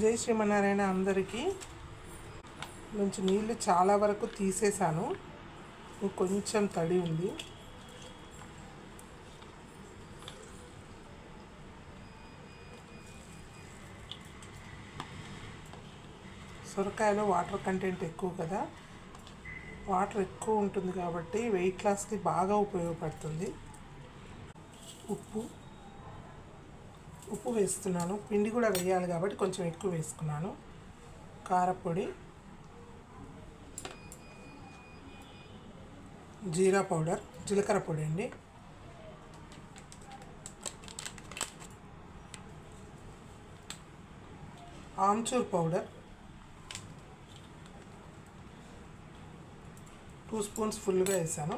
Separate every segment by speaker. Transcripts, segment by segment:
Speaker 1: జై శ్రీమన్నారాయణ అందరికీ. నుంచి నీళ్ళు చాలా వరకు తీసేసాను కొంచెం తడి ఉంది. సొరకాయలో వాటర్ కంటెంట్ ఎక్కువ కదా. వాటర్ ఎక్కువ ఉంటుంది కాబట్టి వెయిట్ లాస్కి బాగా ఉపయోగపడుతుంది. ఉప్పు. ఉప్పు వేస్తున్నాను. పిండి కూడా వేయాలి కాబట్టి కొంచెం ఎక్కువ వేసుకున్నాను. కారపొడి జీరా పౌడర్ జీలకర్ర పొడి అండి. ఆమ్చూర్ పౌడర్ టూ స్పూన్స్ ఫుల్గా వేసాను.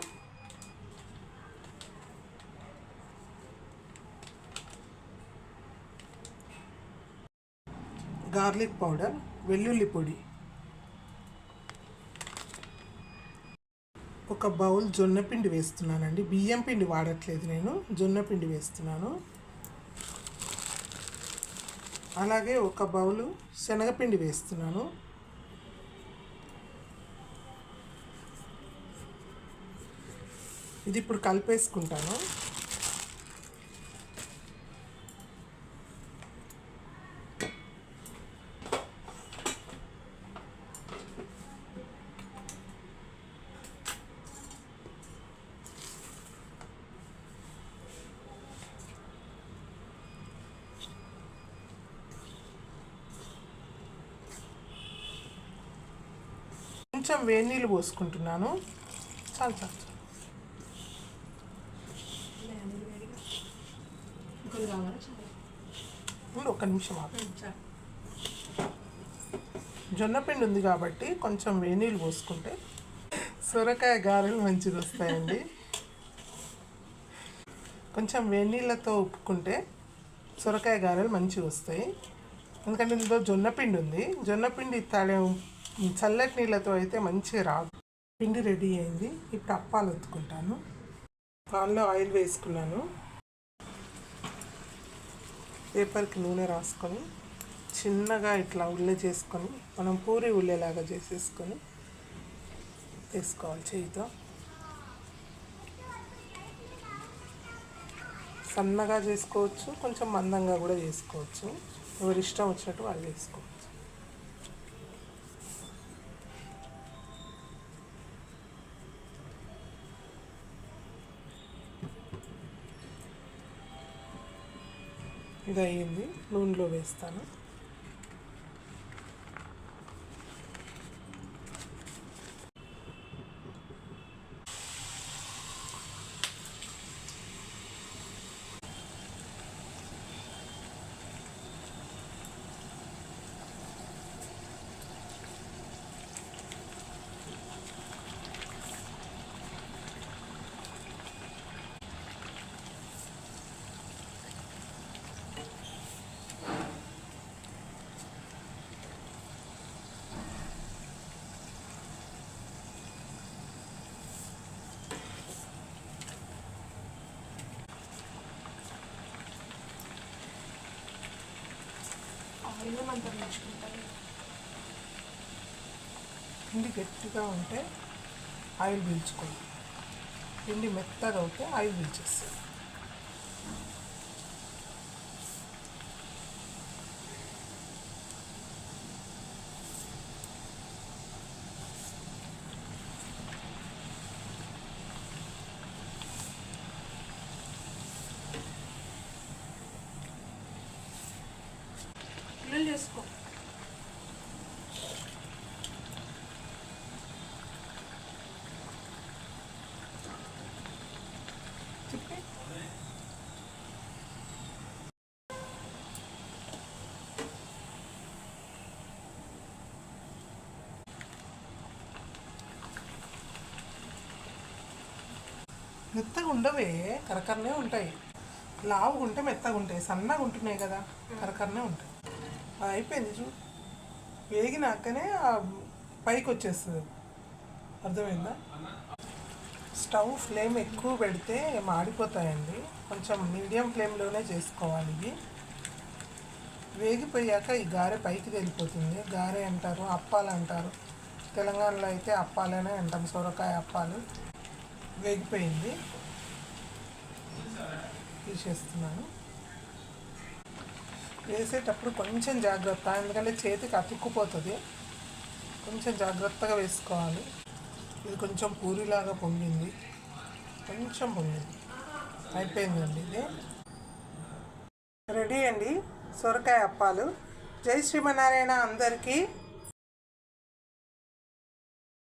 Speaker 1: గార్లిక్ పౌడర్ వెల్లుల్లి పొడి. ఒక బౌల్ జొన్న పిండి వేస్తున్నానండి. బియ్యం పిండి వాడట్లేదు నేను. జొన్న పిండి వేస్తున్నాను. అలాగే ఒక బౌలు శనగపిండి వేస్తున్నాను. ఇది ఇప్పుడు కలిపేసుకుంటాను. కొంచెం వేడి నీళ్ళు పోసుకుంటున్నాను. చాలు చాలు చాలు. ఒక్క నిమిషం ఆగు.
Speaker 2: చాలు.
Speaker 1: జొన్న పిండి ఉంది కాబట్టి కొంచెం వేడి నీళ్ళు పోసుకుంటే సొరకాయ గారెలు మంచిగా వస్తాయండి. కొంచెం వేడి నీళ్ళతో ఉప్పుకుంటే సొరకాయ గారెలు మంచిగా వస్తాయి. ఎందుకంటే ఇందులో జొన్న పిండి ఉంది. జొన్న పిండి తడే చల్లటి నీళ్ళతో అయితే మంచిగా రాదు. పిండి రెడీ అయింది. ఇప్పుడు అప్పాలు ఒత్తుకుంటాను పాన్లో ఆయిల్ వేసుకున్నాను. పేపర్కి నూనె రాసుకొని చిన్నగా ఇట్లా ఉల్లె చేసుకొని మనం పూరి ఉల్లెలాగా చేసేసుకొని వేసుకోవాలి చేయితో. సన్నగా చేసుకోవచ్చు కొంచెం మందంగా కూడా చేసుకోవచ్చు. ఎవరి ఇష్టం వచ్చినట్టు వాళ్ళు చేసుకోవచ్చు ఇది అయ్యింది నూనెలో వేస్తాను.
Speaker 2: ఆయిల్ అంతా నేర్చుకుంటాను
Speaker 1: పిండి గట్టిగా ఉంటే ఆయిల్ పీల్చుకోండి. పిండి మెత్తగా అవుతే ఆయిల్ పీల్చేస్తుంది
Speaker 2: పిల్లలు చేసుకో
Speaker 1: మెత్తగా ఉండవే కరకరనే ఉంటాయి. లావుగా ఉంటే మెత్తగా ఉంటాయి సన్నగా ఉంటున్నాయి కదా కరకరనే ఉంటాయి. అయిపోయింది చూ వేగినాకనే ఆ పైకి వచ్చేస్తుంది అర్థమైందా? స్టవ్ ఫ్లేమ్ ఎక్కువ పెడితే మాడిపోతాయండి కొంచెం మీడియం ఫ్లేమ్లోనే చేసుకోవాలి ఇవి. వేగిపోయాక ఈ గారె పైకి వెళ్ళిపోతుంది గారె అంటారు అప్పాలు అంటారు. తెలంగాణలో అయితే అప్పాలనే అంటాం సొరకాయ అప్పాలు. వేగిపోయింది. తీసేస్తున్నాను. వేసేటప్పుడు కొంచెం జాగ్రత్త ఎందుకంటే చేతికి అతుక్కుపోతుంది. కొంచెం జాగ్రత్తగా వేసుకోవాలి. ఇది కొంచెం పూరిలాగా పొంగింది. కొంచెం పొంగింది. అయిపోయిందండి ఇది. రెడీ అండి. సొరకాయ అప్పాలు. జై శ్రీమనారాయణ అందరికీ